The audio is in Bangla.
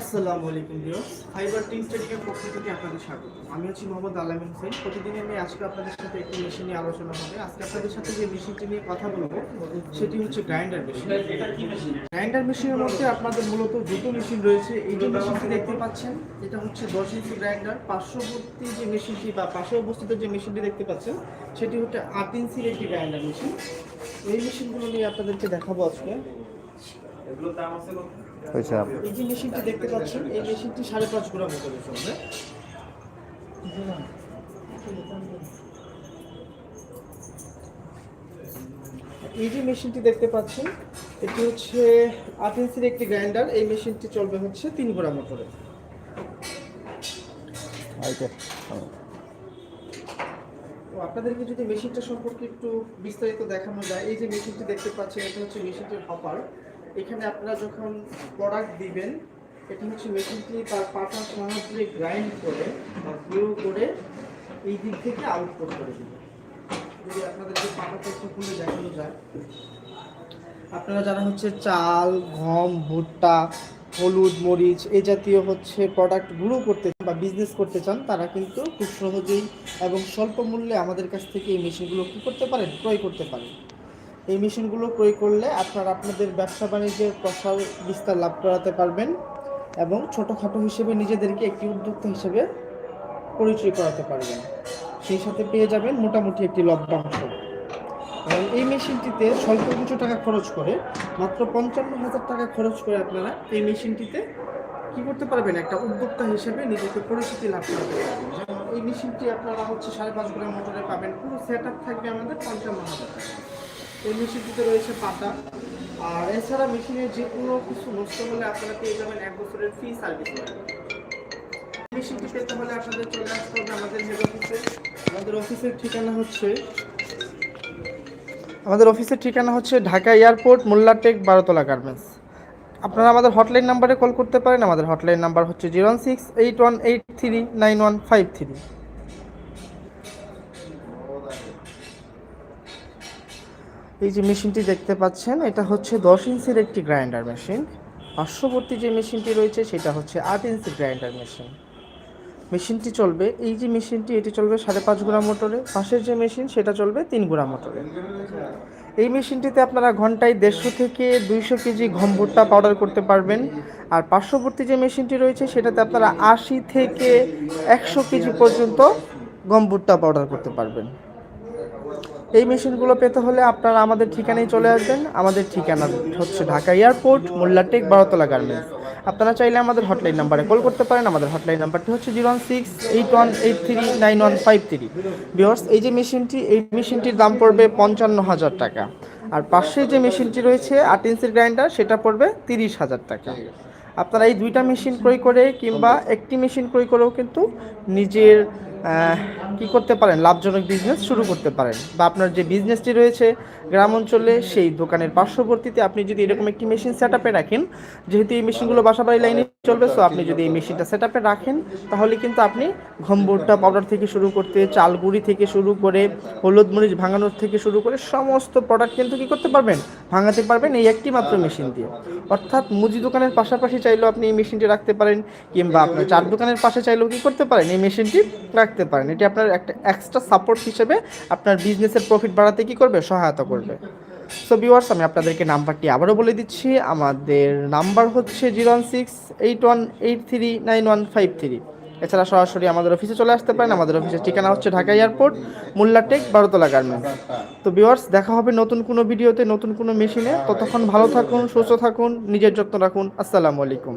আসসালামু আলাইকুম ভিউয়ার্স, ফাইবার টিম স্টেডিয়ামের পক্ষ থেকে আপনাদের স্বাগত। আমি হচ্ছি মোহাম্মদ আলামিন হোসেন। প্রতিদিনের আমি আজকে আপনাদের সাথে একটি মেশিন নিয়ে আলোচনা হবে। আজকে আপনাদের সাথে যে মেশিনটি নিয়ে কথা বলব, সেটি হচ্ছে গ্রাইন্ডার মেশিন গ্রাইন্ডার মেশিনের মধ্যে আপনাদের মূলত দুটো মেশিন রয়েছে। এই যে মেশিনটি দেখতে পাচ্ছেন, এটা হচ্ছে দশ ইঞ্চি গ্রাইন্ডার পার্শ্ববর্তী যে মেশিনটি বা পাশে অবস্থিত যে মেশিনটি দেখতে পাচ্ছেন, সেটি হচ্ছে আট ইঞ্চির একটি গ্রাইন্ডার মেশিন এই মেশিনগুলো নিয়ে আপনাদেরকে দেখাবো আজকে। হয়েছে এই যে মেশিনটি দেখতে পাচ্ছেন এই মেশিনটি সাড়ে পাঁচ গ্রাম মতো চলবে এই যে মেশিনটি দেখতে পাচ্ছেন এটি হচ্ছে আট ইঞ্চির একটি গ্রাইন্ডার এই মেশিনটি চলবে হচ্ছে তিন মোটরে আইতে তো আপনাদেরকে যদি মেশিনটা সম্পর্কে একটু বিস্তারিত দেখানো যায় এই যে মেশিনটি দেখতে পাচ্ছেন এটা হচ্ছে মেশিনটির হপার। এখানে আপনারা যখন প্রোডাক্ট দিবেন, এটা হচ্ছে মেশিনটি তার পাটার সাহায্যে গ্রাইন্ড করে বা গ্লো করে এই দিক থেকে আউটপুট করে দিবে যদি আপনাদেরকে পাটাটা একটু খুলে দেখানো যায়। আপনারা যারা হচ্ছে চাল, গম, ভুট্টা, হলুদ, মরিচ এই জাতীয় হচ্ছে প্রোডাক্ট গুঁড়ো করতে বা বিজনেস করতে চান, তারা কিন্তু খুব সহজেই এবং স্বল্প মূল্যে আমাদের কাছ থেকে এই মেশিনগুলো কী করতে পারেন, ক্রয় করতে পারেন। এই মেশিনগুলো ক্রয় করলে আপনারা আপনাদের ব্যবসা বাণিজ্যের প্রসার বিস্তার লাভ করাতে পারবেন এবং ছোটোখাটো হিসেবে নিজেদেরকে একটি উদ্যোক্তা হিসেবে পরিচয় করাতে পারবেন। সেই সাথে পেয়ে যাবেন মোটামুটি একটি লভ্যাংশ। এবং এই মেশিনটিতে স্বল্প কিছু টাকা খরচ করে, মাত্র পঞ্চান্ন হাজার টাকা খরচ করে আপনারা এই মেশিনটিতে কি করতে পারবেন? একটা উদ্যোক্তা হিসেবে নিজেকে পরিচিতি লাভ করতে পারবেন। এই মেশিনটি আপনারা হচ্ছে সাড়ে পাঁচ গ্রাম মোটরে পাবেন। পুরো সেট থাকবে আমাদের পঞ্চান্ন হাজার টাকা। এই মেশিনটিতে রয়েছে পাতা। আর এছাড়া মেশিনের যে কোনো কিছু নষ্ট হলে আপনারা পেয়ে যাবেন এক বছরের ফ্রি সার্ভিস মেশিনটি পেতে হলে আপনাদের চলে আসতে হবে আমাদের হেড অফিসে আমাদের অফিসের ঠিকানা হচ্ছে আমাদের অফিসের ঠিকানা হচ্ছে ঢাকা এয়ারপোর্ট, মোল্লাটেক, বারোতলা গার্মেন্টস। আপনারা আমাদের হটলাইন নাম্বারে কল করতে পারেন। আমাদের হটলাইন নাম্বার হচ্ছে zero six eight one eight three nine one five three এই যে মেশিনটি দেখতে পাচ্ছেন, এটা হচ্ছে দশ ইঞ্চির একটি গ্রাইন্ডার মেশিন। পার্শ্ববর্তী যে মেশিনটি রয়েছে, সেটা হচ্ছে আট ইঞ্চি গ্রাইন্ডার মেশিন। মেশিনটি চলবে, এই যে মেশিনটি, এটি চলবে সাড়ে পাঁচ গুড়া মোটরে। পাশের যে মেশিন, সেটা চলবে তিন গুড়া মোটরে। এই মেশিনটিতে আপনারা ঘন্টায় দেড়শো থেকে দুইশো কেজি গম ভুট্টা পাউডার করতে পারবেন। আর পার্শ্ববর্তী যে মেশিনটি রয়েছে, সেটাতে আপনারা আশি থেকে একশো কেজি পর্যন্ত গম ভুট্টা পাউডার করতে পারবেন। এই মেশিনগুলো পেতে হলে আপনারা আমাদের ঠিকানায় চলে আসবেন। আমাদের ঠিকানা হচ্ছে ঢাকা এয়ারপোর্ট, মোল্লাটেক, বারোতলা গার্মেন্টস। আপনারা চাইলে আমাদের হটলাইন নাম্বারে কল করতে পারেন। আমাদের হটলাইন নাম্বারটি হচ্ছে zero one six eight one eight three nine one five three. বিহর্স এই যে মেশিনটি, এই মেশিনটির দাম পড়বে পঞ্চান্ন হাজার টাকা। আর পাশে যে মেশিনটি রয়েছে, আট ইঞ্চির গ্রাইন্ডার, সেটা পড়বে তিরিশ হাজার টাকা। আপনারা এই দুইটা মেশিন ক্রয় করে কিংবা একটি মেশিন ক্রয় করেও কিন্তু নিজের কি করতে পারেন? লাভজনক বিজনেস শুরু করতে পারেন। বা আপনার যে বিজনেসটি রয়েছে গ্রাম অঞ্চলে, সেই দোকানের পার্শ্ববর্তীতে আপনি যদি এরকম একটি মেশিন সেট রাখেন, যেহেতু এই মেশিনগুলো বাসাবাড়ি লাইনে চলবে সো আপনি যদি এই মেশিনটা সেট আপে রাখেন তাহলে কিন্তু আপনি ঘম্বুরটা পাউডার থেকে শুরু করতে চাল গুঁড়ি থেকে শুরু করে হলুদ মরিচ ভাঙানোর থেকে শুরু করে সমস্ত প্রোডাক্ট কিন্তু কি করতে পারবেন? ভাঙাতে পারবেন এই একটি মাত্র মেশিন দিয়ে। অর্থাৎ মুদি দোকানের পাশাপাশি চাইলেও আপনি এই মেশিনটি রাখতে পারেন কিংবা আপনার চার দোকানের পাশে চাইলেও কি করতে পারেন এই মেশিনটি রাখতে পারেন। এটি আপনার একটা এক্সট্রা সাপোর্ট হিসেবে আপনার বিজনেসের প্রফিট বাড়াতে কি করবে? সহায়তা করবে। সো ভিউয়ার্স আমি আপনাদেরকে নাম্বারটি আবারও বলে দিচ্ছি। আমাদের নাম্বার হচ্ছে zero one six eight one eight three nine one five three. এছাড়া সরাসরি আমাদের অফিসে চলে আসতে পারেন। আমাদের অফিসের ঠিকানা হচ্ছে ঢাকা এয়ারপোর্ট মোল্লাটেক বারোতলা গার্মেন্টস। তো ভিউয়ার্স দেখা হবে নতুন কোনো ভিডিওতে, নতুন কোনো মেশিনে। ততক্ষণ ভালো থাকুন, সুস্থ থাকুন, নিজের যত্ন রাখুন। আসসালামু আলাইকুম।